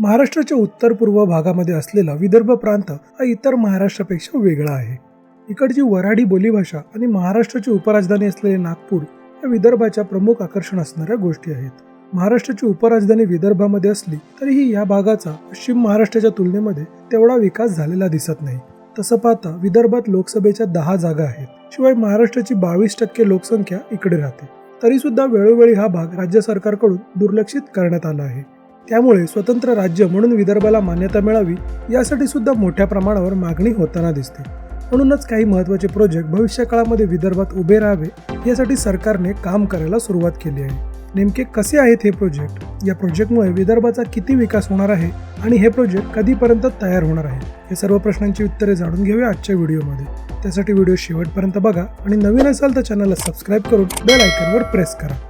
महाराष्ट्राच्या उत्तर पूर्व भागामध्ये असलेला विदर्भ प्रांत हा इतर महाराष्ट्रापेक्षा वेगळा आहे. इकडची वऱ्हाडी बोलीभाषा आणि महाराष्ट्राची उपराजधानी असलेले नागपूर या विदर्भाच्या प्रमुख आकर्षण असणाऱ्या गोष्टी आहेत. महाराष्ट्राची उपराजधानी विदर्भामध्ये असली तरीही या भागाचा पश्चिम महाराष्ट्राच्या तुलनेमध्ये तेवढा विकास झालेला दिसत नाही. तसं पाहता विदर्भात लोकसभेच्या दहा जागा आहेत. शिवाय महाराष्ट्राची बावीस टक्के लोकसंख्या इकडे राहते. तरीसुद्धा वेळोवेळी हा भाग राज्य सरकारकडून दुर्लक्षित करण्यात आला आहे. त्यामुळे स्वतंत्र राज्य म्हणून विदर्भाला मान्यता मिळावी यासाठी सुद्धा मोठ्या प्रमाणावर मागणी होताना दिसते. म्हणूनच काही महत्त्वाचे प्रोजेक्ट भविष्य काळामध्ये विदर्भात उभे राहावे यासाठी सरकारने काम करायला सुरुवात केली आहे. नेमके कसे आहेत हे प्रोजेक्ट या प्रोजेक्टमुळे विदर्भाचा किती विकास होणार आहे आणि हे प्रोजेक्ट कधीपर्यंत तयार होणार आहे? हे सर्व प्रश्नांची उत्तरे जाणून घेऊया आजच्या व्हिडिओमध्ये. त्यासाठी व्हिडिओ शेवटपर्यंत बघा आणि नवीन असाल तर चॅनलला सबस्क्राईब करून बेल आयकनवर प्रेस करा.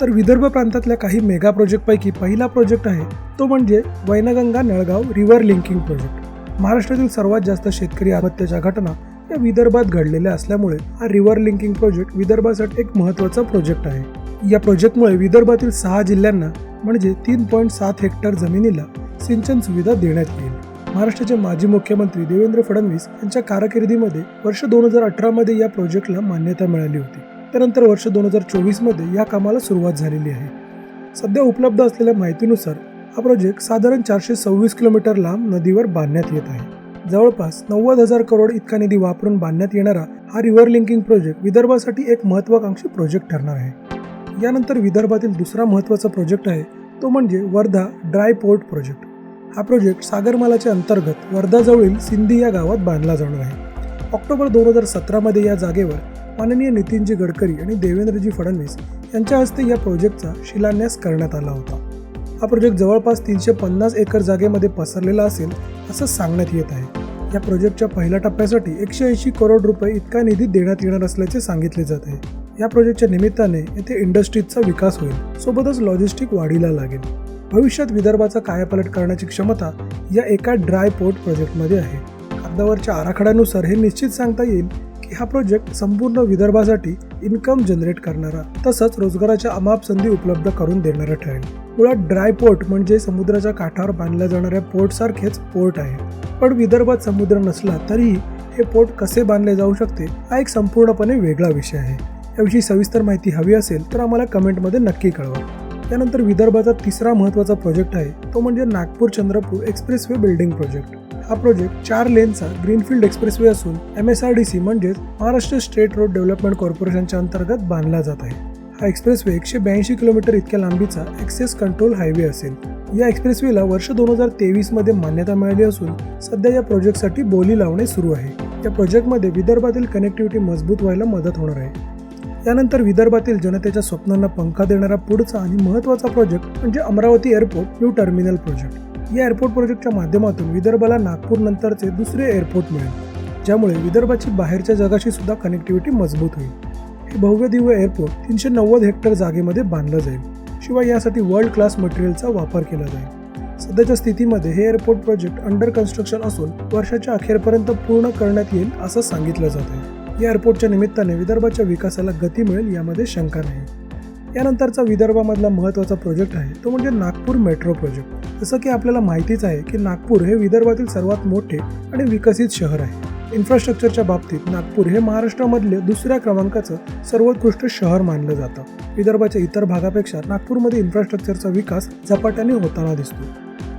तर विदर्भ प्रांतातल्या काही मेगा प्रोजेक्टपैकी पहिला प्रोजेक्ट आहे तो म्हणजे Wainganga Nalgaon river linking project. महाराष्ट्रातील सर्वात जास्त शेतकरी आत्महत्याच्या घटना या विदर्भात घडलेल्या असल्यामुळे हा रिव्हर लिंकिंग प्रोजेक्ट विदर्भासाठी एक महत्त्वाचा प्रोजेक्ट आहे. या प्रोजेक्टमुळे विदर्भातील सहा जिल्ह्यांना म्हणजे तीन पॉईंट सात हेक्टर जमिनीला सिंचन सुविधा देण्यात येईल. महाराष्ट्राचे माजी मुख्यमंत्री देवेंद्र फडणवीस यांच्या कारकिर्दीमध्ये वर्ष दोन हजार अठरामध्ये या प्रोजेक्टला मान्यता मिळाली होती. त्यानंतर वर्ष दोन हजार चोवीसमध्ये या कामाला सुरुवात झालेली आहे. सध्या उपलब्ध असलेल्या माहितीनुसार हा प्रोजेक्ट साधारण चारशे सव्वीस किलोमीटर लांब नदीवर बांधण्यात येत आहे. जवळपास नव्वद हजार करोड इतका निधी वापरून बांधण्यात येणारा हा रिव्हर लिंकिंग प्रोजेक्ट विदर्भासाठी एक महत्वाकांक्षी प्रोजेक्ट ठरणार आहे. यानंतर विदर्भातील दुसरा महत्त्वाचा प्रोजेक्ट आहे तो म्हणजे वर्धा ड्राय पोर्ट प्रोजेक्ट हा प्रोजेक्ट सागरमालाच्या अंतर्गत वर्धाजवळील सिंधी या गावात बांधला जाणार आहे. ऑक्टोबर दोन हजार सतरामध्ये या जागेवर माननीय नितीनजी गडकरी आणि देवेंद्रजी फडणवीस यांच्या हस्ते या प्रोजेक्टचा शिलान्यास करण्यात आला होता. हा प्रोजेक्ट जवळपास तीनशे पन्नास एकर जागेमध्ये पसरलेला असेल असं सांगण्यात येत आहे. या प्रोजेक्टच्या पहिल्या टप्प्यासाठी एकशे ऐंशी करोड रुपये इतका निधी देण्यात येणार असल्याचे सांगितले जात आहे. या प्रोजेक्टच्या निमित्ताने येथे इंडस्ट्रीजचा विकास होईल सोबतच लॉजिस्टिक वाढीला लागेल. भविष्यात विदर्भाचा कायापालट करण्याची क्षमता या एका ड्राय पोर्ट प्रोजेक्टमध्ये आहे. कागदावरच्या आराखड्यानुसार हे निश्चित सांगता येईल हा प्रोजेक्ट संपूर्ण विदर्भासाठी इन्कम जनरेट करणारा तसंच रोजगाराच्या अमाप संधी उपलब्ध करून देणारा ठरेल. मुळात ड्राय पोर्ट म्हणजे समुद्राच्या काठावर बांधल्या जाणाऱ्या पोर्ट सारखेच पोर्ट आहे. पण विदर्भात समुद्र नसला तरीही हे पोर्ट कसे बांधले जाऊ शकते हा एक संपूर्णपणे वेगळा विषय आहे. याविषयी सविस्तर माहिती हवी असेल तर आम्हाला कमेंटमध्ये नक्की कळवा. त्यानंतर विदर्भाचा तिसरा महत्त्वाचा प्रोजेक्ट आहे तो म्हणजे Nagpur Chandrapur expressway building project हा प्रोजेक्ट चार लेनचा ग्रीनफील्ड एक्सप्रेसवे असून M S R D C म्हणजेच महाराष्ट्र स्टेट रोड डेव्हलपमेंट कॉर्पोरेशनच्या अंतर्गत बांधला जात आहे. हा एक्सप्रेसवे एकशे ब्याऐंशी किलोमीटर इतक्या लांबीचा एक्सेस कंट्रोल हायवे असेल. या एक्सप्रेसवेला वर्ष दोन हजार तेवीसमध्ये मान्यता मिळाली असून सध्या या प्रोजेक्टसाठी बोली लावणे सुरू आहे. या प्रोजेक्टमध्ये विदर्भातील कनेक्टिव्हिटी मजबूत व्हायला मदत होणार आहे. त्यानंतर विदर्भातील जनतेच्या स्वप्नांना पंखा देणारा पुढचा आणि महत्त्वाचा प्रोजेक्ट म्हणजे Amravati airport new terminal project या एअरपोर्ट प्रोजेक्टच्या माध्यमातून विदर्भाला नागपूर नंतरचे दुसरे एअरपोर्ट मिळेल. ज्यामुळे विदर्भाची बाहेरच्या जगाशी सुद्धा कनेक्टिव्हिटी मजबूत होईल. हे भव्य दिव्य एअरपोर्ट तीनशे नव्वद हेक्टर जागेमध्ये बांधलं जाईल. शिवाय यासाठी वर्ल्ड क्लास मटेरियलचा वापर केला जाईल. सध्याच्या स्थितीमध्ये हे एअरपोर्ट प्रोजेक्ट अंडर कन्स्ट्रक्शन असून वर्षाच्या अखेरपर्यंत पूर्ण करण्यात येईल असं सांगितलं जात आहे या एअरपोर्टच्या निमित्ताने विदर्भाच्या विकासाला गती मिळेल यामध्ये शंका नाही. यानंतरचा विदर्भामधला महत्त्वाचा प्रोजेक्ट आहे तो म्हणजे नागपूर मेट्रो प्रोजेक्ट जसं की आपल्याला माहितीच आहे की नागपूर हे विदर्भातील सर्वात मोठे आणि विकसित शहर आहे. इन्फ्रास्ट्रक्चरच्या बाबतीत नागपूर हे महाराष्ट्रामधले दुसऱ्या क्रमांकाचं सर्वोत्कृष्ट शहर मानलं जातं. विदर्भाच्या इतर भागापेक्षा नागपूरमध्ये इन्फ्रास्ट्रक्चरचा विकास झपाट्याने होताना दिसतो.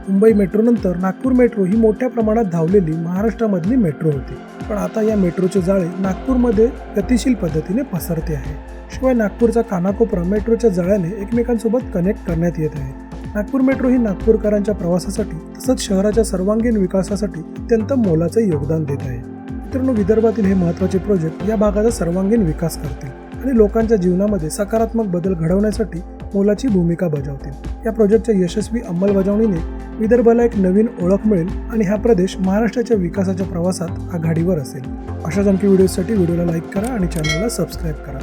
मुंबई मेट्रोनंतर नागपूर मेट्रो ही मोठ्या प्रमाणात धावलेली महाराष्ट्रामधली मेट्रो होती. पण आता या मेट्रोचे जाळे नागपूरमध्ये गतिशील पद्धतीने पसरते आहे. शिवाय नागपूरचा कानाकोपरा मेट्रोच्या जाळ्याने एकमेकांसोबत कनेक्ट करण्यात येत आहे. नागपूर मेट्रो ही नागपूरकरांच्या प्रवासासाठी तसंच शहराच्या सर्वांगीण विकासासाठी अत्यंत मोलाचे योगदान देत आहे. मित्रांनो विदर्भातील हे महत्त्वाचे प्रोजेक्ट या भागाचा सर्वांगीण विकास करतील आणि लोकांच्या जीवनामध्ये सकारात्मक बदल घडवण्यासाठी मोलाची भूमिका बजावतील. या प्रोजेक्टच्या यशस्वी अंमलबजावणीने विदर्भाला एक नवीन ओळख मिळेल आणि हा प्रदेश महाराष्ट्राच्या विकासाच्या प्रवासात आघाडीवर असेल. अशाच आणखी व्हिडिओसाठी व्हिडिओला लाईक करा आणि चॅनलला सबस्क्राईब करा.